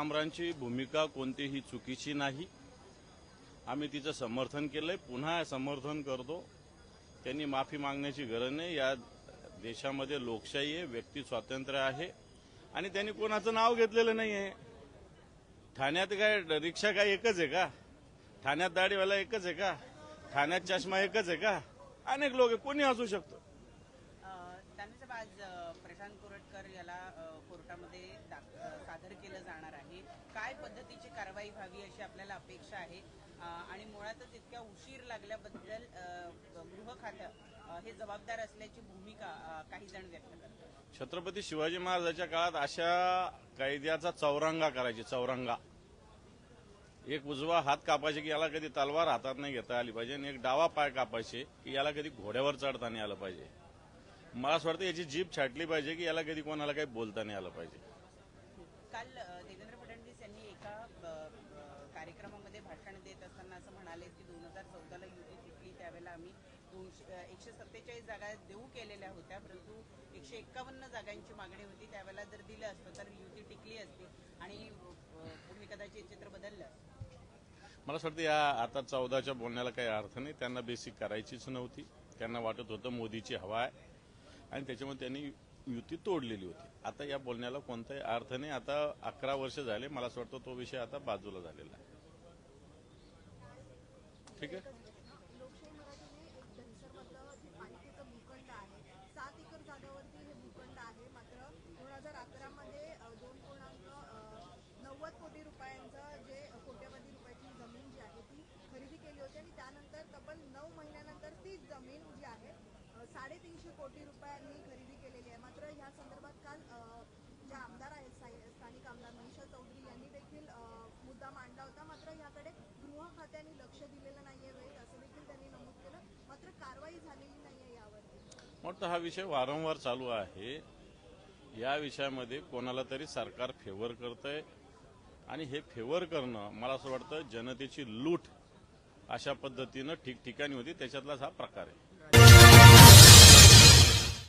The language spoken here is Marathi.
कामरांची भूमिका कोणतीही चुकीची नाही. आम्ही तिचं समर्थन केलंय. पुन्हा समर्थन करतो. त्यांनी माफी मागण्याची गरज नाही. या देशामध्ये लोकशाही आहे व्यक्ती स्वातंत्र्य आहे. आणि त्यांनी कोणाचं नाव घेतलेलं नाही आहे ठाण्यात काय रिक्षा काय एकच आहे का? ठाण्यात दाढीवाला एकच आहे का? ठाण्यात चष्मा एकच आहे का? अनेक लोक आहे कोणी असू शकतो? आज प्रशांत कोरटकर याला कोर्टामध्ये दाखल अ, सादर केलं जाणार आहे काय पद्धतीची कारवाई व्हावी अशी आपल्याला अपेक्षा आहे? आणि मुळातच इतक्या उशीर लागल्याबद्दल गृह खातं हे जबाबदार असल्याची भूमिका काही जण व्यक्त करतात. छत्रपती शिवाजी महाराजांच्या काळात अशा कायद्याचा चौरंगा करायची चौरंगा. एक उजवा हात कापायचे की याला कधी तलवार हातात नाही घेता आली पाहिजे आणि एक डावा पाय कापायचे की याला कधी घोड्यावर चढता नाही आलं पाहिजे. मला असं वाटतं याची जीभ छाटली पाहिजे की याला कधी कोणाला काही बोलता नाही आलं पाहिजे. काल आता कार्यक्रमामध्ये भाषण देत असताना असं म्हणाले की दोन हजार चौदाला युती जिंकली त्यावेळेला आम्ही दोनशे एकशे सत्तेचाळीस जागा देऊ केलेल्या होत्या परंतु एकशे एक्कावन्न जागांची मागणी होती त्यावेळेला जर दिलं असतं तर युती टिकली असती आणि तुम्ही कदाचित चित्र बदललं मला असं वाटतं या आता चौदाच्या बोलण्याला काही अर्थ नाही. त्यांना बेसिक करायचीच नव्हती. त्यांना वाटत होतं मोदीची हवा आहे. आणि त्याच्यामुळे त्यांनी युती तोडलेली होती. आता या बोलण्याला कोणताही अर्थ नाही. आता अकरा वर्ष झाले. मला असं वाटतं तो विषय आता बाजूला झालेला आहे. ठीक आहे लोकशाही मराठीने एक दहिसरमधलं जे पालिकेचं भूखंड आहे सात एकर जागावरती हे भूखंड आहे मात्र दोन हजार अकरामध्ये दोन पूर्णांक अ, नव्वद कोटी रुपयांचं जे कोट्यवधी रुपयाची जमीन जी आहे ती खरेदी केली होती आणि त्यानंतर तब्बल नऊ महिन्यानंतर तीच जमीन जी आहे अ, साडेतीनशे कोटी रुपयांनी खरेदी केलेली आहे. मात्र ह्या संदर्भात काल ज्या आमदार आहेत स्थानिक आमदार मनीषा चौधरी यांनी देखील मुद्दा मांडला होता. मात्र याकडे गृह खात्याने लक्ष दिलेलं नाही आहे वेळेत असं देखील त्यांनी नमूद केलं. मात्र कारवाई झालेली नाही आहे यावरती. वाटतं हा विषय वारंवार चालू आहे. या विषयामध्ये कोणाला तरी सरकार फेवर करतंय. आणि हे फेवर करणं मला असं वाटतं जनतेची लूट अशा पद्धतीनं ठिकठिकाणी होती. त्याच्यातलाच हा प्रकार आहे.